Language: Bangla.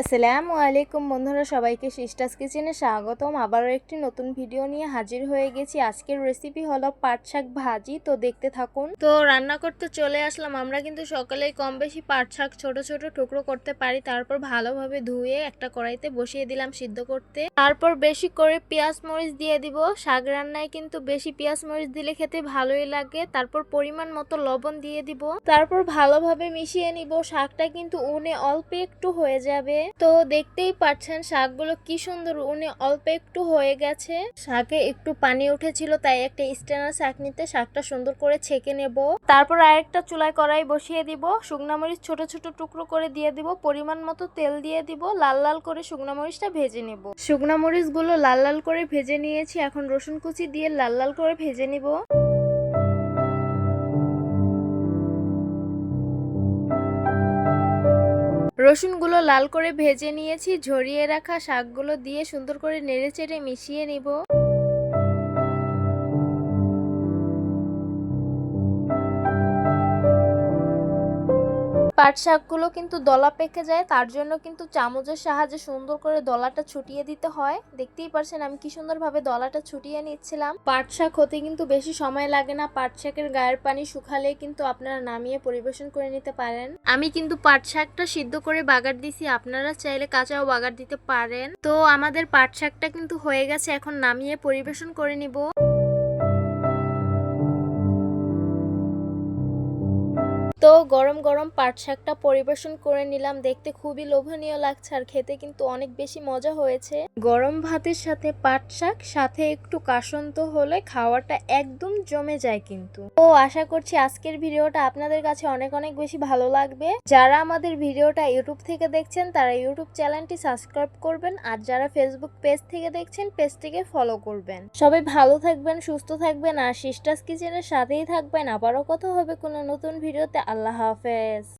আসসালামু আলাইকুম বন্ধুরা, সবাইকে সিস্টাস কিচেনে স্বাগতম। আবারও একটি নতুন ভিডিও নিয়ে হাজির হয়ে গেছি। আজকের রেসিপি হলো পাট শাক ভাজি, তো দেখতে থাকুন। তো রান্না করতে চলে আসলাম। আমরা কিন্তু সকালেই কম বেশি পাট শাক ছোট ছোট টুকরো করতে পারি। তারপর ভালোভাবে ধুয়ে একটা কড়াইতে বসিয়ে দিলাম সিদ্ধ করতে। তারপর বেশি করে পেঁয়াজ মরিচ দিয়ে দিব। শাক রান্নায় কিন্তু বেশি পেঁয়াজ মরিচ দিলে খেতে ভালোই লাগে। তারপর পরিমাণ মতো লবণ দিয়ে দিব। তারপর ভালোভাবে মিশিয়ে নিব। শাকটা কিন্তু উনে অল্প একটু হয়ে যাবে। তো দেখতেই পাচ্ছেন শাকগুলো কি সুন্দর। উনি অল্প একটু হয়ে গেছে। শাকে একটু পানি উঠেছিল, তাই একটা স্ট্যান্ডার শাক নিতে শাকটা সুন্দর করে ছেঁকে নেব। তারপর আরেকটা চুলায় কড়াই বসিয়ে দিব। শুকনা মরিচ ছোট ছোট টুকরো করে দিয়ে দিব। পরিমাণ মতো তেল দিয়ে দিব। লাল লাল করে শুকনা মরিচটা ভেজে নেব। শুকনা মরিচগুলো লাল লাল করে ভেজে নিয়েছি। এখন রসুন কুচি দিয়ে লাল লাল করে ভেজে নিব। রসুনগুলো লাল করে ভেজে নিয়েছি, ঝরিয়ে রাখা শাকগুলো দিয়ে সুন্দর করে নেড়ে চেড়ে মিশিয়ে নিব। পাট শাকগুলো কিন্তু দলা পেকে যায়, তার জন্য কিন্তু চামচের সাহায্যে সুন্দর করে দলাটা ছুটিয়ে দিতে হয়। দেখতেই পারছেন আমি কি সুন্দরভাবে দলাটা ছুটিয়ে নিচ্ছিলাম। পাট শাক হতে কিন্তু বেশি সময় লাগে না, পাট শাকের গায়ের পানি শুকালে কিন্তু আপনারা নামিয়ে পরিবেশন করে নিতে পারেন। আমি কিন্তু পাট শাকটা সিদ্ধ করে বাগার দিছি, আপনারা চাইলে কাঁচাও বাগার দিতে পারেন। তো আমাদের পাট শাকটা কিন্তু হয়ে গেছে, এখন নামিয়ে পরিবেশন করে নিব। তো গরম গরম পাট শাকটা পরিবেশন করে নিলাম। দেখতে খুবই লোভনীয় লাগছে আর খেতে কিন্তু অনেক বেশি মজা হয়েছে। গরম ভাতের সাথে পাট শাক, সাথে একটু কাসন্ত হলে খাওয়াটা একদম জমে যায় কিন্তু। তো আশা করছি আজকের ভিডিওটা আপনাদের কাছে অনেক অনেক বেশি ভালো লাগবে। যারা আমাদের ভিডিওটা ইউটিউব থেকে দেখছেন, তারা ইউটিউব চ্যানেলটি সাবস্ক্রাইব করবেন আর যারা ফেসবুক পেজ থেকে দেখছেন, পেজটিকে ফলো করবেন। সবাই ভালো থাকবেন, সুস্থ থাকবেন আর সিস্টাস কিচেনের সাথেই থাকবেন। আবারও কথা হবে কোনো নতুন ভিডিওতে। আল্লাহ হাফেজ।